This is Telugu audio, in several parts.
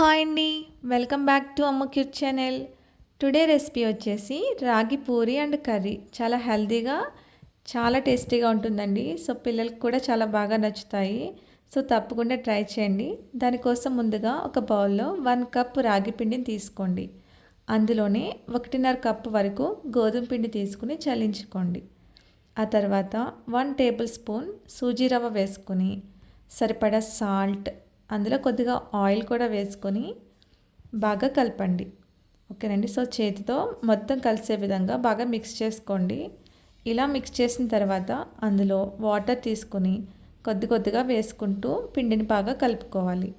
హాయ్ అండి. Welcome back to Amma cute channel. Today recipe వచ్చేసి రాగి పూరి అండ్ కర్రీ. చాలా హెల్తీగా చాలా టేస్టీగా ఉంటుందండి. సో పిల్లలకు కూడా చాలా బాగా నచ్చుతాయి. సో తప్పకుండా ట్రై చేయండి. దానికోసం ముందుగా ఒక బౌల్లో వన్ కప్ రాగి పిండిని తీసుకోండి. అందులోనే ఒకటిన్నర కప్ వరకు గోధుమ పిండి తీసుకుని చల్లించుకోండి. ఆ తర్వాత వన్ టేబుల్ స్పూన్ సూజీ రవ్వ వేసుకొని సరిపడా సాల్ట్ అందులో కొద్దిగా ఆయిల్ కూడా వేసుకొని బాగా కలపండి. ఓకేనండి? సో చేతితో మొత్తం కలిసే విధంగా బాగా మిక్స్ చేసుకోండి. ఇలా మిక్స్ చేసిన తర్వాత అందులో వాటర్ తీసుకొని కొద్ది కొద్దిగా వేసుకుంటూ పిండిని బాగా కలుపుకోవాలి.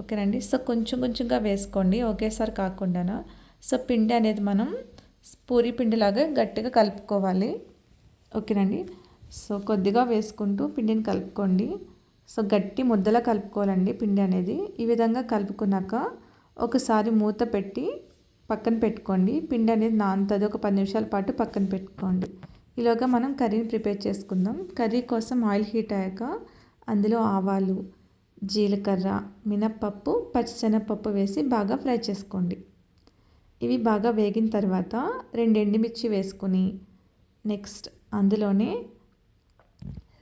ఓకేనండి? సో కొంచెం కొంచెంగా వేసుకోండి. ఒకేసారి కాకుండా సో పిండి అనేది మనం పూరి పిండిలాగా గట్టిగా కలుపుకోవాలి. ఓకేనండి? సో కొద్దిగా వేసుకుంటూ పిండిని కలుపుకోండి. సో గట్టి ముద్దలా కలుపుకోవాలండి పిండి అనేది. ఈ విధంగా కలుపుకున్నాక ఒకసారి మూత పెట్టి పక్కన పెట్టుకోండి. పిండి అనేది నానుతుంది. ఒక పది నిమిషాల పాటు పక్కన పెట్టుకోండి. ఈలోగా మనం కర్రీని ప్రిపేర్ చేసుకుందాం. కర్రీ కోసం ఆయిల్ హీట్ అయ్యాక అందులో ఆవాలు జీలకర్ర మినప్పప్పు పచ్చిశనగపప్పు వేసి బాగా ఫ్రై చేసుకోండి. ఇవి బాగా వేగిన తర్వాత రెండు ఎండుమిర్చి వేసుకొని నెక్స్ట్ అందులోనే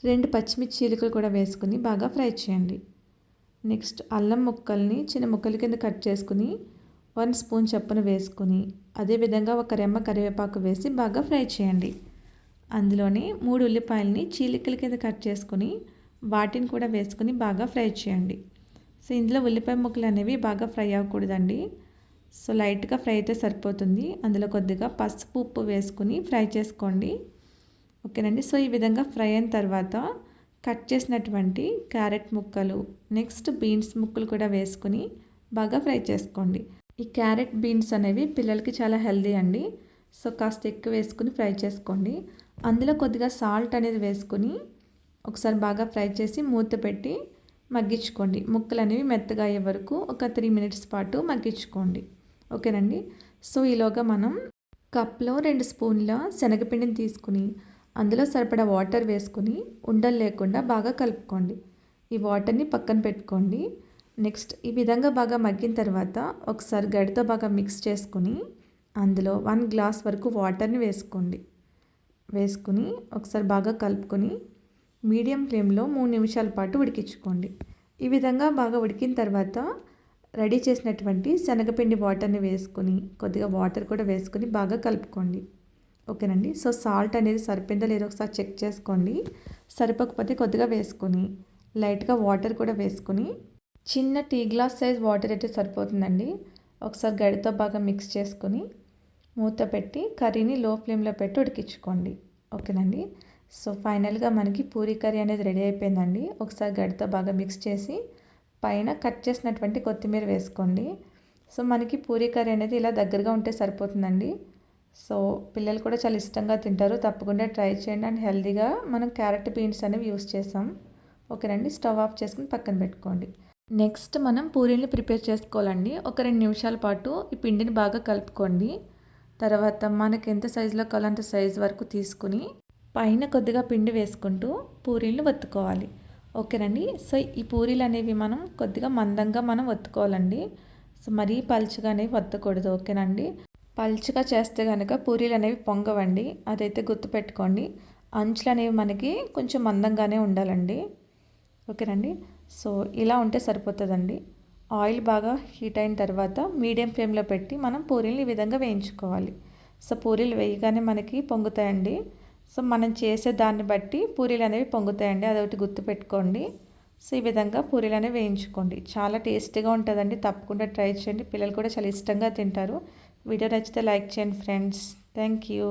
రెండు పచ్చిమిర్చి చీలికలు కూడా వేసుకుని బాగా ఫ్రై చేయండి. నెక్స్ట్ అల్లం ముక్కల్ని చిన్న ముక్కల కింద కట్ చేసుకుని వన్ స్పూన్ చప్పున వేసుకుని అదేవిధంగా ఒక రెమ్మ కరివేపాకు వేసి బాగా ఫ్రై చేయండి. అందులోనే మూడు ఉల్లిపాయలని చీలికల కింద కట్ చేసుకుని వాటిని కూడా వేసుకుని బాగా ఫ్రై చేయండి. సో ఇందులో ఉల్లిపాయ ముక్కలు అనేవి బాగా ఫ్రై అవ్వకూడదండి. సో లైట్గా ఫ్రై అయితే సరిపోతుంది. అందులో కొద్దిగా పసుపు ఉప్పు వేసుకుని ఫ్రై చేసుకోండి. ఓకేనండి. సో ఈ విధంగా ఫ్రై అయిన తర్వాత కట్ చేసినటువంటి క్యారెట్ ముక్కలు నెక్స్ట్ బీన్స్ ముక్కలు కూడా వేసుకుని బాగా ఫ్రై చేసుకోండి. ఈ క్యారెట్ బీన్స్ అనేవి పిల్లలకి చాలా హెల్దీ అండి. సో కాస్త ఎక్కువ వేసుకుని ఫ్రై చేసుకోండి. అందులో కొద్దిగా సాల్ట్ అనేది వేసుకుని ఒకసారి బాగా ఫ్రై చేసి మూత పెట్టి మగ్గించుకోండి. ముక్కలు అనేవి మెత్తగా అయ్యే వరకు ఒక త్రీ మినిట్స్ పాటు మగ్గించుకోండి. ఓకేనండి. సో ఈలోగా మనం కప్లో రెండు స్పూన్ల శనగపిండిని తీసుకుని అందులో సరిపడా వాటర్ వేసుకుని ఉండలు లేకుండా బాగా కలుపుకోండి. ఈ వాటర్ని పక్కన పెట్టుకోండి. నెక్స్ట్ ఈ విధంగా బాగా మగ్గిన తర్వాత ఒకసారి గడితో బాగా మిక్స్ చేసుకుని అందులో వన్ గ్లాస్ వరకు వాటర్ని వేసుకోండి. వేసుకుని ఒకసారి బాగా కలుపుకొని మీడియం ఫ్లేమ్లో మూడు నిమిషాల పాటు ఉడికించుకోండి. ఈ విధంగా బాగా ఉడికిన తర్వాత రెడీ చేసినటువంటి శనగపిండి వాటర్ని వేసుకొని కొద్దిగా వాటర్ కూడా వేసుకొని బాగా కలుపుకోండి. ఓకేనండి. సో సాల్ట్ అనేది సరిపోయిందో లేదో ఒకసారి చెక్ చేసుకోండి. సరిపోకపోతే కొద్దిగా వేసుకొని లైట్గా వాటర్ కూడా వేసుకొని చిన్న టీ గ్లాస్ సైజ్ వాటర్ అయితే సరిపోతుందండి. ఒకసారి గడితో బాగా మిక్స్ చేసుకొని మూత పెట్టి కర్రీని లో ఫ్లేమ్లో పెట్టి ఉడికించుకోండి. ఓకేనండి. సో ఫైనల్గా మనకి పూరీ కర్రీ అనేది రెడీ అయిపోయిందండి. ఒకసారి గడితో బాగా మిక్స్ చేసి పైన కట్ చేసినటువంటి కొత్తిమీర వేసుకోండి. సో మనకి పూరీ కర్రీ అనేది ఇలా దగ్గరగా ఉంటే సరిపోతుందండి. సో పిల్లలు కూడా చాలా ఇష్టంగా తింటారు. తప్పకుండా ట్రై చేయండి. అండ్ హెల్తీగా మనం క్యారెట్ బీన్స్ అనేవి యూస్ చేసాం ఓకేనండి స్టవ్ ఆఫ్ చేసుకుని పక్కన పెట్టుకోండి. నెక్స్ట్ మనం పూరీలు ప్రిపేర్ చేసుకోవాలండి. ఒక రెండు నిమిషాల పాటు ఈ పిండిని బాగా కలుపుకోండి. తర్వాత మనకి ఎంత సైజులో కావాలంటే సైజు వరకు తీసుకుని పైన కొద్దిగా పిండి వేసుకుంటూ పూరీలను వత్తుకోవాలి ఓకేనండి సో ఈ పూరీలు అనేవి మనం కొద్దిగా మందంగా మనం వత్తుకోవాలండి సో మరీ పలుచగా అనేవి వత్తకూడదు ఓకేనండి పల్చగా చేస్తే కనుక పూరీలు అనేవి పొంగవండి. అదైతే గుర్తుపెట్టుకోండి. అంచులు అనేవి మనకి కొంచెం మందంగానే ఉండాలండి. ఓకేనండి? సో ఇలా ఉంటే సరిపోతుందండి. ఆయిల్ బాగా హీట్ అయిన తర్వాత మీడియం ఫ్లేమ్లో పెట్టి మనం పూరీలు ఈ విధంగా వేయించుకోవాలి. సో పూరీలు వేయగానే మనకి పొంగుతాయండి. సో మనం చేసే దాన్ని బట్టి పూరీలు అనేవి పొంగుతాయండి. అదొకటి గుర్తుపెట్టుకోండి. సో ఈ విధంగా పూరీలు అనేవి వేయించుకోండి. చాలా టేస్టీగా ఉంటుందండి. తప్పకుండా ట్రై చేయండి. పిల్లలు కూడా చాలా ఇష్టంగా తింటారు. వీడియో నచ్చితే లైక్ చేయండి ఫ్రెండ్స్ థ్యాంక్ యూ